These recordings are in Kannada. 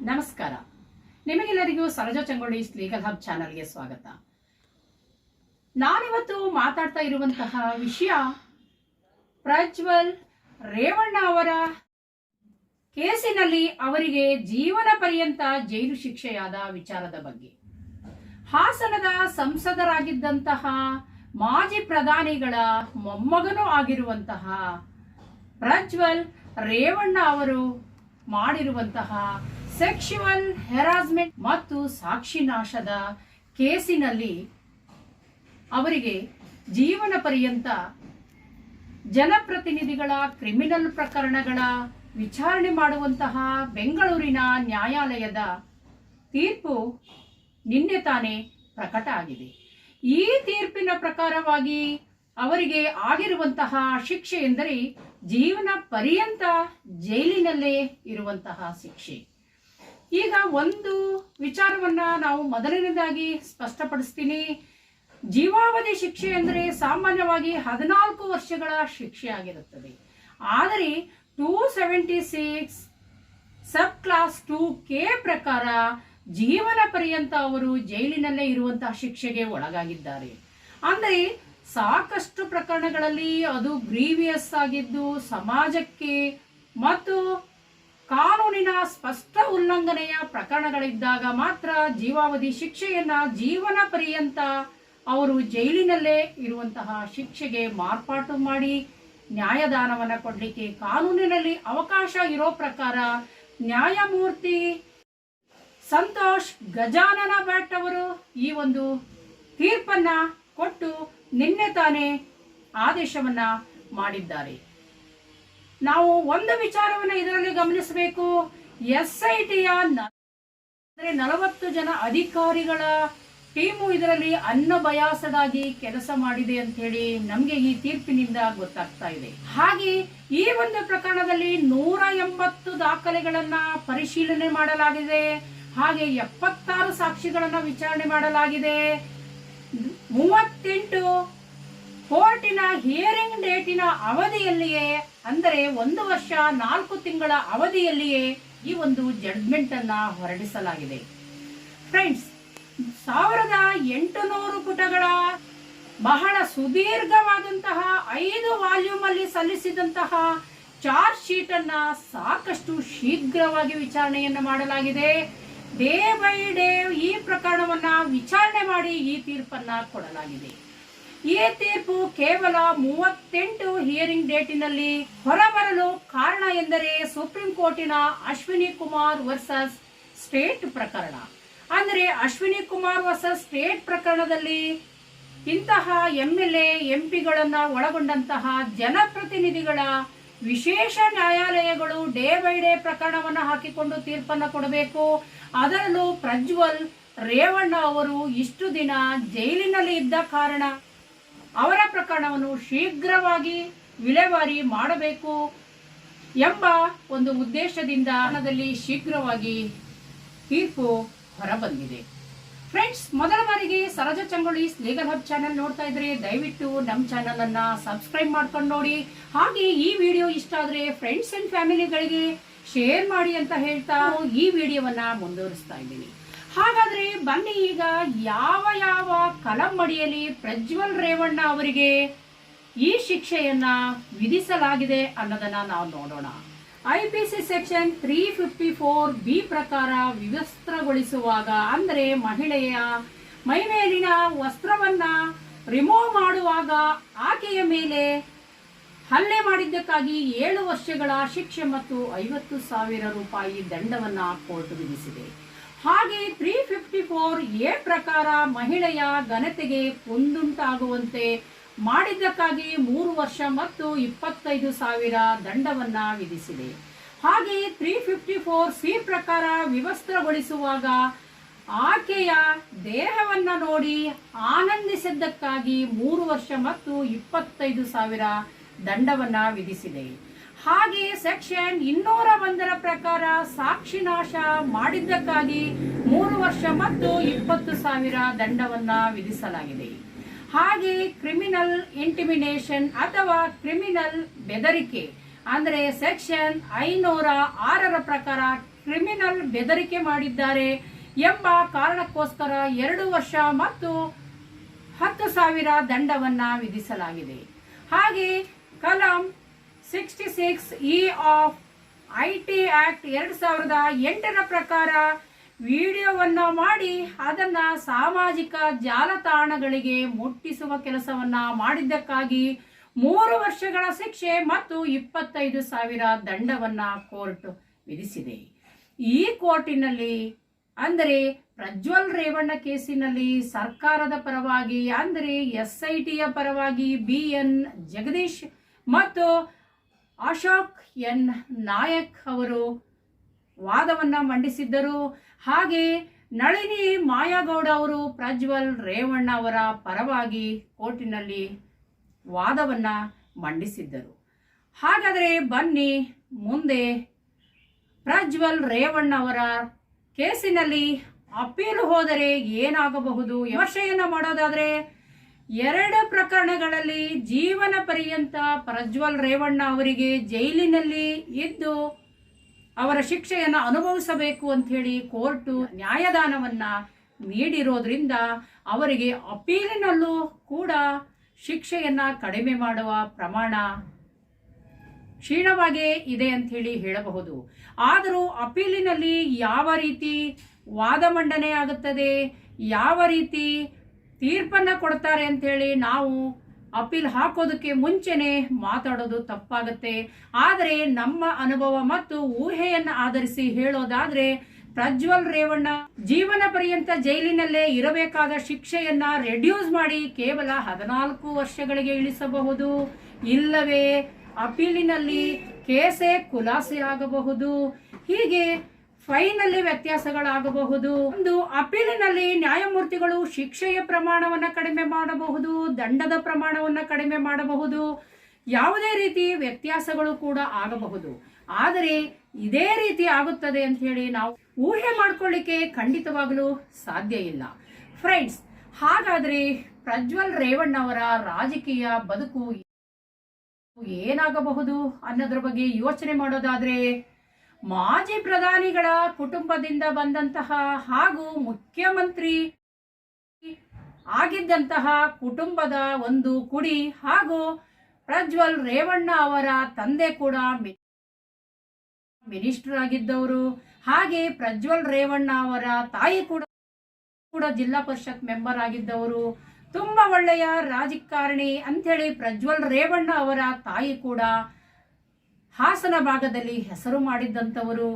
ನಮಸ್ಕಾರ. ನಿಮಗೆಲ್ಲರಿಗೂ ಸರೋಜ ಚಂಗೋಳಿ ಲೀಗಲ್ ಹಬ್ ಚಾನಲ್ಗೆ ಸ್ವಾಗತ. ನಾನಿವತ್ತು ಮಾತಾಡ್ತಾ ಇರುವಂತಹ ವಿಷಯ ಪ್ರಜ್ವಲ್ ರೇವಣ್ಣ ಅವರ ಕೇಸಿನಲ್ಲಿ ಅವರಿಗೆ ಜೀವನ ಪರ್ಯಂತ ಜೈಲು ಶಿಕ್ಷೆಯಾದ ವಿಚಾರದ ಬಗ್ಗೆ. ಹಾಸನದ ಸಂಸದರಾಗಿದ್ದಂತಹ ಮಾಜಿ ಪ್ರಧಾನಿಗಳ ಮೊಮ್ಮಗನೂ ಆಗಿರುವಂತಹ ಪ್ರಜ್ವಲ್ ರೇವಣ್ಣ ಅವರು ಮಾಡಿರುವಂತಹ ಸೆಕ್ಷುವಲ್ ಹೆರಾಸ್ಮೆಂಟ್ ಮತ್ತು ಸಾಕ್ಷಿನಾಶದ ಕೇಸಿನಲ್ಲಿ ಅವರಿಗೆ ಜೀವನ ಪರ್ಯಂತ ಜನಪ್ರತಿನಿಧಿಗಳ ಕ್ರಿಮಿನಲ್ ಪ್ರಕರಣಗಳ ವಿಚಾರಣೆ ಮಾಡುವಂತಹ ಬೆಂಗಳೂರಿನ ನ್ಯಾಯಾಲಯದ ತೀರ್ಪು ನಿನ್ನೆ ತಾನೇ ಪ್ರಕಟ ಆಗಿದೆ. ಈ ತೀರ್ಪಿನ ಪ್ರಕಾರವಾಗಿ ಅವರಿಗೆ ಆಗಿರುವಂತಹ ಶಿಕ್ಷೆ ಎಂದರೆ ಜೀವನ ಪರ್ಯಂತ ಜೈಲಿನಲ್ಲೇ ಇರುವಂತಹ ಶಿಕ್ಷೆ. ಈಗ ಒಂದು ವಿಚಾರವನ್ನ ನಾವು ಮೊದಲನೇದಾಗಿ ಸ್ಪಷ್ಟಪಡಿಸ್ತೀನಿ. ಜೀವಾವಧಿ ಶಿಕ್ಷೆ ಅಂದ್ರೆ ಸಾಮಾನ್ಯವಾಗಿ ಹದಿನಾಲ್ಕು ವರ್ಷಗಳ ಶಿಕ್ಷೆ ಆಗಿರುತ್ತದೆ. ಆದರೆ two seventy six sub clause two K ಪ್ರಕಾರ ಜೀವನ ಪರ್ಯಂತ ಅವರು ಜೈಲಿನಲ್ಲೇ ಇರುವಂತಹ ಶಿಕ್ಷೆಗೆ ಒಳಗಾಗಿದ್ದಾರೆ. ಅಂದರೆ ಸಾಕಷ್ಟು ಪ್ರಕರಣಗಳಲ್ಲಿ ಅದು ಗ್ರೀವಿಯಸ್ ಆಗಿದ್ದು ಸಮಾಜಕ್ಕೆ ಮತ್ತು ಕಾನೂನಿನ ಸ್ಪಷ್ಟ ಉಲ್ಲಂಘನೆಯ ಪ್ರಕರಣಗಳಿದ್ದಾಗ ಮಾತ್ರ ಜೀವಾವಧಿ ಶಿಕ್ಷೆಯನ್ನ ಜೀವನ ಪರ್ಯಂತ ಅವರು ಜೈಲಿನಲ್ಲೇ ಇರುವಂತಹ ಶಿಕ್ಷೆಗೆ ಮಾರ್ಪಾಟು ಮಾಡಿ ನ್ಯಾಯದಾನವನ್ನ ಕೊಡಲಿಕ್ಕೆ ಕಾನೂನಿನಲ್ಲಿ ಅವಕಾಶ ಇರೋ ಪ್ರಕಾರ ನ್ಯಾಯಮೂರ್ತಿ ಸಂತೋಷ್ ಗಜಾನನ ಭಟ್ ಅವರು ಈ ಒಂದು ತೀರ್ಪನ್ನ ಕೊಟ್ಟು ನಿನ್ನೆ ತಾನೇ ಆದೇಶವನ್ನ ಮಾಡಿದ್ದಾರೆ. ನಾವು ಒಂದು ವಿಚಾರವನ್ನು ಇದರಲ್ಲಿ ಗಮನಿಸಬೇಕು. ಎಸ್ ಐ ಟಿಯ ಅಂದರೆ ನಲವತ್ತು ಜನ ಅಧಿಕಾರಿಗಳ ಟೀಮು ಇದರಲ್ಲಿ ಅನ್ನಭಯಾಸದಾಗಿ ಕೆಲಸ ಮಾಡಿದೆ ಅಂತ ಹೇಳಿ ನಮಗೆ ಈ ತೀರ್ಪಿನಿಂದ ಗೊತ್ತಾಗ್ತಾ ಇದೆ. ಹಾಗೆ ಈ ಒಂದು ಪ್ರಕರಣದಲ್ಲಿ ನೂರ ಎಂಬತ್ತು ದಾಖಲೆಗಳನ್ನ ಪರಿಶೀಲನೆ ಮಾಡಲಾಗಿದೆ. ಹಾಗೆ ಎಪ್ಪತ್ತಾರು ಸಾಕ್ಷಿಗಳನ್ನ ವಿಚಾರಣೆ ಮಾಡಲಾಗಿದೆ. ಮೂವತ್ತೆಂಟು ಕೋರ್ಟಿನ ಹಿಯರಿಂಗ್ ಡೇಟಿನ ಅವಧಿಯಲ್ಲಿಯೇ, ಅಂದರೆ ಒಂದು ವರ್ಷ ನಾಲ್ಕು ತಿಂಗಳ ಅವಧಿಯಲ್ಲಿಯೇ ಈ ಒಂದು ಜಡ್ಜ್ಮೆಂಟ್ ಅನ್ನ ಹೊರಡಿಸಲಾಗಿದೆ. ಫ್ರೆಂಡ್ಸ್ ಸಾವಿರದ ಎಂಟುನೂರು ಪುಟಗಳ ಬಹಳ ಸುದೀರ್ಘವಾದಂತಹ ಐದು ವಾಲ್ಯೂಮ್ ಅಲ್ಲಿ ಸಲ್ಲಿಸಿದಂತಹ ಚಾರ್ಜ್ ಶೀಟ್ ಅನ್ನ ಸಾಕಷ್ಟು ಶೀಘ್ರವಾಗಿ ವಿಚಾರಣೆಯನ್ನು ಮಾಡಲಾಗಿದೆ. ಡೇ ಬೈ ಡೇ ಈ ಪ್ರಕರಣವನ್ನ ವಿಚಾರಣೆ ಮಾಡಿ ಈ ತೀರ್ಪನ್ನ ಕೊಡಲಾಗಿದೆ. ಈ ತೀರ್ಪು ಕೇವಲ ಮೂವತ್ತೆಂಟು ಹಿಯರಿಂಗ್ ಡೇಟಿನಲ್ಲಿ ಹೊರಬರಲು ಕಾರಣ ಎಂದರೆ ಸುಪ್ರೀಂ ಕೋರ್ಟಿನ ಅಶ್ವಿನಿ ಕುಮಾರ್ ವರ್ಸಸ್ ಸ್ಟೇಟ್ ಪ್ರಕರಣ. ಅಂದರೆ ಅಶ್ವಿನಿ ಕುಮಾರ್ ವರ್ಸಸ್ ಸ್ಟೇಟ್ ಪ್ರಕರಣದಲ್ಲಿ ಇಂತಹ ಎಂ ಎಲ್ ಎ ಪಿಗಳನ್ನ ಒಳಗೊಂಡಂತಹ ಜನಪ್ರತಿನಿಧಿಗಳ ವಿಶೇಷ ನ್ಯಾಯಾಲಯಗಳು ಡೇ ಬೈ ಡೇ ಪ್ರಕರಣವನ್ನು ಹಾಕಿಕೊಂಡು ತೀರ್ಪನ್ನು ಕೊಡಬೇಕು. ಅದರಲ್ಲೂ ಪ್ರಜ್ವಲ್ ರೇವಣ್ಣ ಅವರು ಇಷ್ಟು ದಿನ ಜೈಲಿನಲ್ಲಿ ಇದ್ದ ಕಾರಣ. ಅವರ ಪ್ರಕರಣವನ್ನು ಶೀಘ್ರವಾಗಿ ವಿಲೇವಾರಿ ಮಾಡಬೇಕು ಎಂಬ ಒಂದು ಉದ್ದೇಶದಿಂದ ಹಣದಲ್ಲಿ ಶೀಘ್ರವಾಗಿ ತೀರ್ಪು ಹೊರಬಂದಿದೆ. ಫ್ರೆಂಡ್ಸ್ ಮೊದಲ ಬಾರಿಗೆ Saroja Changolli legal hub channel ನೋಡ್ತಾ ಇದ್ರೆ ದಯವಿಟ್ಟು ನಮ್ಮ ಚಾನೆಲ್ ಅನ್ನ ಸಬ್ಸ್ಕ್ರೈಬ್ ಮಾಡ್ಕೊಂಡು ನೋಡಿ. ಹಾಗೆ ಈ ವಿಡಿಯೋ ಇಷ್ಟ ಆದ್ರೆ ಫ್ರೆಂಡ್ಸ್ ಅಂಡ್ ಫ್ಯಾಮಿಲಿಗಳಿಗೆ ಶೇರ್ ಮಾಡಿ ಅಂತ ಹೇಳ್ತಾ ಈ ವಿಡಿಯೋವನ್ನ ಮುಂದುವರಿಸ್ತಾ ಇದ್ದೀನಿ. ಹಾಗಾದ್ರೆ ಬನ್ನಿ ಈಗ ಯಾವ ಯಾವ ಕಲಂಬಡಿಯಲ್ಲಿ ಪ್ರಜ್ವಲ್ ರೇವಣ್ಣ ಅವರಿಗೆ ಈ ಶಿಕ್ಷೆಯನ್ನ ವಿಧಿಸಲಾಗಿದೆ ಅನ್ನೋದನ್ನ ನಾವು ನೋಡೋಣ. I P C section three fifty four B ಪ್ರಕಾರ ವಿವಸ್ತ್ರಗೊಳಿಸುವಾಗ ಅಂದರೆ ಮಹಿಳೆಯ ಮೈಮೇಲಿನ ವಸ್ತ್ರವನ್ನ ರಿಮೂವ್ ಮಾಡುವಾಗ ಆಕೆಯ ಮೇಲೆ ಹಲ್ಲೆ ಮಾಡಿದ್ದಕ್ಕಾಗಿ ಏಳು ವರ್ಷಗಳ ಶಿಕ್ಷೆ ಮತ್ತು ಐವತ್ತು ಸಾವಿರ ರೂಪಾಯಿ ದಂಡವನ್ನ ಕೋರ್ಟ್ ವಿಧಿಸಿದೆ. ಹಾಗೆ ತ್ರೀ ಫಿಫ್ಟಿ ಫೋರ್ ಎ ಪ್ರಕಾರ ಮಹಿಳೆಯ ಘನತೆಗೆ ಕುಂದುಂಟಾಗುವಂತೆ ಮಾಡಿದ್ದಕ್ಕಾಗಿ ಮೂರು ವರ್ಷ ಮತ್ತು ಇಪ್ಪತ್ತೈದು ಸಾವಿರ ದಂಡವನ್ನ ವಿಧಿಸಿದೆ. ಹಾಗೆ ತ್ರೀ ಫಿಫ್ಟಿ ಫೋರ್ ಸಿ ಪ್ರಕಾರ ವಿವಸ್ತ್ರಗೊಳಿಸುವಾಗ ಆಕೆಯ ದೇಹವನ್ನ ನೋಡಿ ಆನಂದಿಸಿದ್ದಕ್ಕಾಗಿ ಮೂರು ವರ್ಷ ಮತ್ತು ಇಪ್ಪತ್ತೈದು ಸಾವಿರ ದಂಡವನ್ನ ವಿಧಿಸಿದೆ. ಹಾಗೆ ಸೆಕ್ಷನ್ ಇನ್ನೂರ ಒಂದರ ಪ್ರಕಾರ ಸಾಕ್ಷಿ ನಾಶ ಮಾಡಿದ್ದಕ್ಕಾಗಿ ಮೂರು ವರ್ಷ ಮತ್ತು ಇಪ್ಪತ್ತು ಸಾವಿರ ದಂಡವನ್ನ ವಿಧಿಸಲಾಗಿದೆ. ಹಾಗೆ ಕ್ರಿಮಿನಲ್ ಇಂಟಿಮಿನೇಷನ್ ಅಥವಾ ಕ್ರಿಮಿನಲ್ ಬೆದರಿಕೆ, ಅಂದ್ರೆ ಸೆಕ್ಷನ್ ಐನೂರ ಆರರ ಪ್ರಕಾರ ಕ್ರಿಮಿನಲ್ ಬೆದರಿಕೆ ಮಾಡಿದ್ದಾರೆ ಎಂಬ ಕಾರಣಕ್ಕೋಸ್ಕರ ಎರಡು ವರ್ಷ ಮತ್ತು ಹತ್ತು ಸಾವಿರ ದಂಡವನ್ನ ವಿಧಿಸಲಾಗಿದೆ. ಹಾಗೆ ಕಲಂ sixty six E of I T act ಎರಡು ಸಾವಿರದ ಎಂಟರ ಪ್ರಕಾರ ವಿಡಿಯೋವನ್ನ ಮಾಡಿ ಅದನ್ನ ಸಾಮಾಜಿಕ ಜಾಲತಾಣಗಳಿಗೆ ಮುಟ್ಟಿಸುವ ಕೆಲಸವನ್ನ ಮಾಡಿದ್ದಕ್ಕಾಗಿ ಮೂರು ವರ್ಷಗಳ ಶಿಕ್ಷೆ ಮತ್ತು ಇಪ್ಪತ್ತೈದು ಸಾವಿರ ದಂಡವನ್ನ ಕೋರ್ಟ್ ವಿಧಿಸಿದೆ. ಈ ಕೋರ್ಟಿನಲ್ಲಿ ಅಂದರೆ ಪ್ರಜ್ವಲ್ ರೇವಣ್ಣ ಕೇಸಿನಲ್ಲಿ ಸರ್ಕಾರದ ಪರವಾಗಿ, ಅಂದರೆ ಎಸ್ ಐ ಟಿಯ ಪರವಾಗಿ ಬಿ ಎನ್ ಜಗದೀಶ್ ಮತ್ತು ಅಶೋಕ್ ಎನ್ ನಾಯಕ್ ಅವರು ವಾದವನ್ನು ಮಂಡಿಸಿದ್ದರು. ಹಾಗೆ ನಳಿನಿ ಮಾಯಾಗೌಡ ಅವರು ಪ್ರಜ್ವಲ್ ರೇವಣ್ಣ ಅವರ ಪರವಾಗಿ ಕೋರ್ಟಿನಲ್ಲಿ ವಾದವನ್ನು ಮಂಡಿಸಿದ್ದರು. ಹಾಗಾದರೆ ಬನ್ನಿ ಮುಂದೆ ಪ್ರಜ್ವಲ್ ರೇವಣ್ಣ ಅವರ ಕೇಸಿನಲ್ಲಿ ಅಪೀಲು ಹೋದರೆ ಏನಾಗಬಹುದು ವಿಮರ್ಶೆಯನ್ನ ಮಾಡೋದಾದ್ರೆ ಎರಡು ಪ್ರಕರಣಗಳಲ್ಲಿ ಜೀವನ ಪರ್ಯಂತ ಪ್ರಜ್ವಲ್ ರೇವಣ್ಣ ಅವರಿಗೆ ಜೈಲಿನಲ್ಲಿ ಇದ್ದು ಅವರ ಶಿಕ್ಷೆಯನ್ನು ಅನುಭವಿಸಬೇಕು ಅಂತ ಹೇಳಿ ಕೋರ್ಟು ನ್ಯಾಯದಾನವನ್ನ ನೀಡಿರೋದ್ರಿಂದ ಅವರಿಗೆ ಅಪೀಲಿನಲ್ಲೂ ಕೂಡ ಶಿಕ್ಷೆಯನ್ನು ಕಡಿಮೆ ಮಾಡುವ ಪ್ರಮಾಣ ಕ್ಷೀಣವಾಗೇ ಇದೆ ಅಂತ ಹೇಳಿ ಹೇಳಬಹುದು. ಆದರೂ ಅಪೀಲಿನಲ್ಲಿ ಯಾವ ರೀತಿ ವಾದ ಮಂಡನೆ ಆಗುತ್ತದೆ, ಯಾವ ರೀತಿ ತೀರ್ಪನ್ನ ಕೊಡ್ತಾರೆ ಅಂತೇಳಿ ನಾವು ಅಪೀಲ್ ಹಾಕೋದಕ್ಕೆ ಮುಂಚೆನೆ ಮಾತಾಡೋದು ತಪ್ಪಾಗುತ್ತೆ. ಆದರೆ ನಮ್ಮ ಅನುಭವ ಮತ್ತು ಊಹೆಯನ್ನು ಆಧರಿಸಿ ಹೇಳೋದಾದ್ರೆ ಪ್ರಜ್ವಲ್ ರೇವಣ್ಣ ಜೀವನ ಪರ್ಯಂತ ಜೈಲಿನಲ್ಲೇ ಇರಬೇಕಾದ ಶಿಕ್ಷೆಯನ್ನ ರೆಡ್ಯೂಸ್ ಮಾಡಿ ಕೇವಲ ಹದಿನಾಲ್ಕು ವರ್ಷಗಳಿಗೆ ಇಳಿಸಬಹುದು. ಇಲ್ಲವೇ, ಅಪೀಲಿನಲ್ಲಿ ಕೇಸೆ ಖುಲಾಸೆ ಆಗಬಹುದು ಹೀಗೆ ಫೈನಲ್ಲಿ ವ್ಯತ್ಯಾಸಗಳಾಗಬಹುದು. ಒಂದು ಅಪೀಲಿನಲ್ಲಿ ನ್ಯಾಯಮೂರ್ತಿಗಳು ಶಿಕ್ಷೆಯ ಪ್ರಮಾಣವನ್ನ ಕಡಿಮೆ ಮಾಡಬಹುದು, ದಂಡದ ಪ್ರಮಾಣವನ್ನ ಕಡಿಮೆ ಮಾಡಬಹುದು. ಯಾವುದೇ ರೀತಿ ವ್ಯತ್ಯಾಸಗಳು ಕೂಡ ಆಗಬಹುದು. ಆದರೆ ಇದೇ ರೀತಿ ಆಗುತ್ತದೆ ಅಂತ ಹೇಳಿ ನಾವು ಊಹೆ ಮಾಡ್ಕೊಳ್ಳಿಕ್ಕೆ ಖಂಡಿತವಾಗಲೂ ಸಾಧ್ಯ ಇಲ್ಲ. ಫ್ರೆಂಡ್ಸ್ ಹಾಗಾದ್ರೆ ಪ್ರಜ್ವಲ್ ರೇವಣ್ಣ ಅವರ ರಾಜಕೀಯ ಬದುಕು ಏನಾಗಬಹುದು ಅನ್ನೋದ್ರ ಬಗ್ಗೆ ಯೋಚನೆ ಮಾಡೋದಾದ್ರೆ ಮಾಜಿ ಪ್ರಧಾನಿಗಳ ಕುಟುಂಬದಿಂದ ಬಂದಂತಹ ಹಾಗೂ ಮುಖ್ಯಮಂತ್ರಿ ಆಗಿದ್ದಂತಹ ಕುಟುಂಬದ ಒಂದು ಕುಡಿ ಹಾಗೂ ಪ್ರಜ್ವಲ್ ರೇವಣ್ಣ ಅವರ ತಂದೆ ಕೂಡ ಮಿನಿಸ್ಟರ್ ಆಗಿದ್ದವರು. ಹಾಗೆ ಪ್ರಜ್ವಲ್ ರೇವಣ್ಣ ಅವರ ತಾಯಿ ಕೂಡ ಕೂಡ ಜಿಲ್ಲಾ ಪರಿಷತ್ ಮೆಂಬರ್ ಆಗಿದ್ದವರು. ತುಂಬಾ ಒಳ್ಳೆಯ ರಾಜಕಾರಣಿ ಅಂಥೇಳಿ ಪ್ರಜ್ವಲ್ ರೇವಣ್ಣ ಅವರ ತಾಯಿ ಕೂಡ ಹಾಸನ ಭಾಗದಲ್ಲಿ ಹೆಸರು ಮಾಡಿದ್ದಂಥವರು,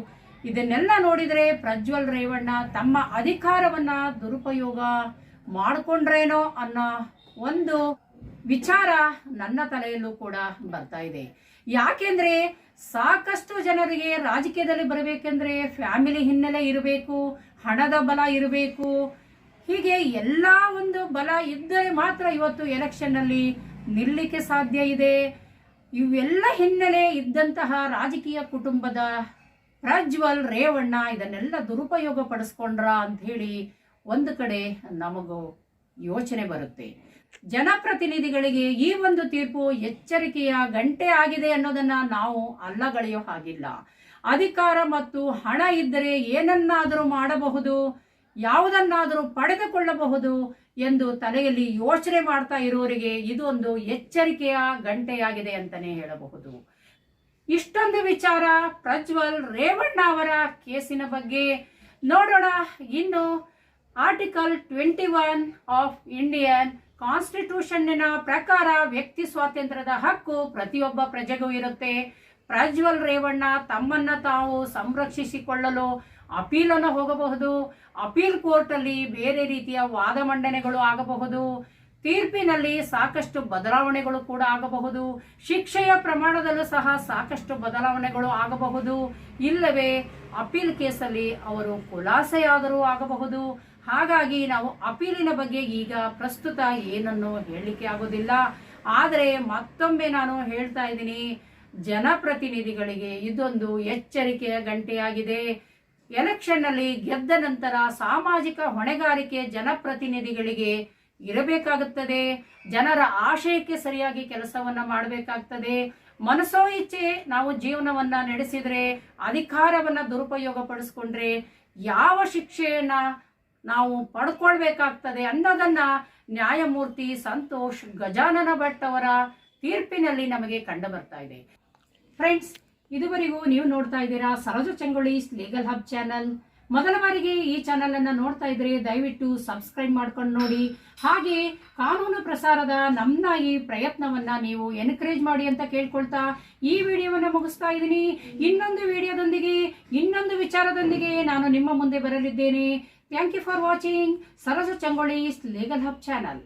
ಇದನ್ನೆಲ್ಲ ನೋಡಿದರೆ ಪ್ರಜ್ವಲ್ ರೇವಣ್ಣ ತಮ್ಮ ಅಧಿಕಾರವನ್ನ ದುರುಪಯೋಗ ಮಾಡಿಕೊಂಡ್ರೇನೋ ಅನ್ನೋ ಒಂದು ವಿಚಾರ ನನ್ನ ತಲೆಯಲ್ಲೂ ಕೂಡ ಬರ್ತಾ ಇದೆ. ಯಾಕೆಂದ್ರೆ ಸಾಕಷ್ಟು ಜನರಿಗೆ ರಾಜಕೀಯದಲ್ಲಿ ಬರಬೇಕೆಂದ್ರೆ ಫ್ಯಾಮಿಲಿ ಹಿನ್ನೆಲೆ ಇರಬೇಕು, ಹಣದ ಬಲ ಇರಬೇಕು. ಹೀಗೆ ಎಲ್ಲ ಒಂದು ಬಲ ಇದ್ದರೆ ಮಾತ್ರ ಇವತ್ತು ಎಲೆಕ್ಷನ್ನಲ್ಲಿ ನಿಲ್ಲಿಕ್ಕೆ ಸಾಧ್ಯ ಇದೆ. ಇವೆಲ್ಲ ಹಿನ್ನೆಲೆ ಇದ್ದಂತಹ ರಾಜಕೀಯ ಕುಟುಂಬದ ಪ್ರಜ್ವಲ್ ರೇವಣ್ಣ ಇದನ್ನೆಲ್ಲ ದುರುಪಯೋಗ ಪಡಿಸ್ಕೊಂಡ್ರ ಅಂತ ಹೇಳಿ ಒಂದು ಕಡೆ ನಮಗೂ ಯೋಚನೆ ಬರುತ್ತೆ. ಜನಪ್ರತಿನಿಧಿಗಳಿಗೆ ಈ ಒಂದು ತೀರ್ಪು ಎಚ್ಚರಿಕೆಯ ಗಂಟೆ ಆಗಿದೆ ಅನ್ನೋದನ್ನ ನಾವು ಅಲ್ಲಗಳೆಯೋ ಹಾಗಿಲ್ಲ. ಅಧಿಕಾರ ಮತ್ತು ಹಣ ಇದ್ದರೆ ಏನನ್ನಾದರೂ ಮಾಡಬಹುದು, ಯಾವುದನ್ನಾದರೂ ಪಡೆದುಕೊಳ್ಳಬಹುದು ಎಂದು ತಲೆಯಲ್ಲಿ ಯೋಚನೆ ಮಾಡ್ತಾ ಇರೋರಿಗೆ ಇದೊಂದು ಎಚ್ಚರಿಕೆಯ ಗಂಟೆಯಾಗಿದೆ ಅಂತಾನೆ ಹೇಳಬಹುದು. ಇಷ್ಟೊಂದು ವಿಚಾರ ಪ್ರಜ್ವಲ್ ರೇವಣ್ಣ ಅವರ ಕೇಸಿನ ಬಗ್ಗೆ ನೋಡೋಣ. ಇನ್ನು article twenty one of Indian ಕಾನ್ಸ್ಟಿಟ್ಯೂಷನ್ನಿನ ಪ್ರಕಾರ ವ್ಯಕ್ತಿ ಸ್ವಾತಂತ್ರ್ಯದ ಹಕ್ಕು ಪ್ರತಿಯೊಬ್ಬ ಪ್ರಜೆಗೂ ಇರುತ್ತೆ. ಪ್ರಜ್ವಲ್ ರೇವಣ್ಣ ತಮ್ಮನ್ನ ತಾವು ಸಂರಕ್ಷಿಸಿಕೊಳ್ಳಲು ಅಪೀಲನ್ನು ಹೋಗಬಹುದು. ಅಪೀಲ್ ಕೋರ್ಟಲ್ಲಿ ಬೇರೆ ರೀತಿಯ ವಾದ ಮಂಡನೆಗಳು ಆಗಬಹುದು. ತೀರ್ಪಿನಲ್ಲಿ ಸಾಕಷ್ಟು ಬದಲಾವಣೆಗಳು ಕೂಡ ಆಗಬಹುದು. ಶಿಕ್ಷೆಯ ಪ್ರಮಾಣದಲ್ಲೂ ಸಹ ಸಾಕಷ್ಟು ಬದಲಾವಣೆಗಳು ಆಗಬಹುದು. ಇಲ್ಲವೇ ಅಪೀಲ್ ಕೇಸಲ್ಲಿ ಅವರು ಖುಲಾಸೆಯಾದರೂ ಆಗಬಹುದು. ಹಾಗಾಗಿ ನಾವು ಅಪೀಲಿನ ಬಗ್ಗೆ ಈಗ ಪ್ರಸ್ತುತ ಏನನ್ನು ಹೇಳಲಿಕ್ಕೆ ಆಗೋದಿಲ್ಲ ಆದರೆ ಮತ್ತೊಮ್ಮೆ ನಾನು ಹೇಳ್ತಾ ಇದ್ದೀನಿ, ಜನಪ್ರತಿನಿಧಿಗಳಿಗೆ ಇದೊಂದು ಎಚ್ಚರಿಕೆಯ ಗಂಟೆಯಾಗಿದೆ. ಎಲೆಕ್ಷನ್ನಲ್ಲಿ ಗೆದ್ದ ನಂತರ ಸಾಮಾಜಿಕ ಹೊಣೆಗಾರಿಕೆ ಜನಪ್ರತಿನಿಧಿಗಳಿಗೆ ಇರಬೇಕಾಗುತ್ತದೆ. ಜನರ ಆಶಯಕ್ಕೆ ಸರಿಯಾಗಿ ಕೆಲಸವನ್ನ ಮಾಡಬೇಕಾಗ್ತದೆ. ಮನಸೋ ಇಚ್ಛೆ ನಾವು ಜೀವನವನ್ನ ನಡೆಸಿದ್ರೆ, ಅಧಿಕಾರವನ್ನ ದುರುಪಯೋಗ ಪಡಿಸ್ಕೊಂಡ್ರೆ ಯಾವ ಶಿಕ್ಷೆಯನ್ನ ನಾವು ಪಡ್ಕೊಳ್ಬೇಕಾಗ್ತದೆ ಅನ್ನೋದನ್ನ ನ್ಯಾಯಮೂರ್ತಿ ಸಂತೋಷ್ ಗಜಾನನ ಭಟ್ ಅವರ ತೀರ್ಪಿನಲ್ಲಿ ನಮಗೆ ಕಂಡು ಬರ್ತಾ ಇದೆ. ಫ್ರೆಂಡ್ಸ್ ಇದುವರೆಗೂ ನೀವು ನೋಡ್ತಾ ಇದ್ದೀರಾ Saroja Changoli's legal hub channel. ಮೊದಲ ಬಾರಿಗೆ ಈ ಚಾನಲ್ ಅನ್ನ ನೋಡ್ತಾ ಇದ್ರೆ ದಯವಿಟ್ಟು ಸಬ್ಸ್ಕ್ರೈಬ್ ಮಾಡ್ಕೊಂಡು ನೋಡಿ. ಹಾಗೆ ಕಾನೂನು ಪ್ರಸಾರದ ನಮ್ಮ ಈ ಪ್ರಯತ್ನವನ್ನ ನೀವು ಎನ್ಕರೇಜ್ ಮಾಡಿ ಅಂತ ಕೇಳ್ಕೊಳ್ತಾ ಈ ವಿಡಿಯೋವನ್ನ ಮುಗಿಸ್ತಾ ಇದ್ದೀನಿ. ಇನ್ನೊಂದು ವಿಡಿಯೋದೊಂದಿಗೆ, ಇನ್ನೊಂದು ವಿಚಾರದೊಂದಿಗೆ ನಾನು ನಿಮ್ಮ ಮುಂದೆ ಬರಲಿದ್ದೇನೆ. Thank you for watching Saroja Changoli's legal hub channel.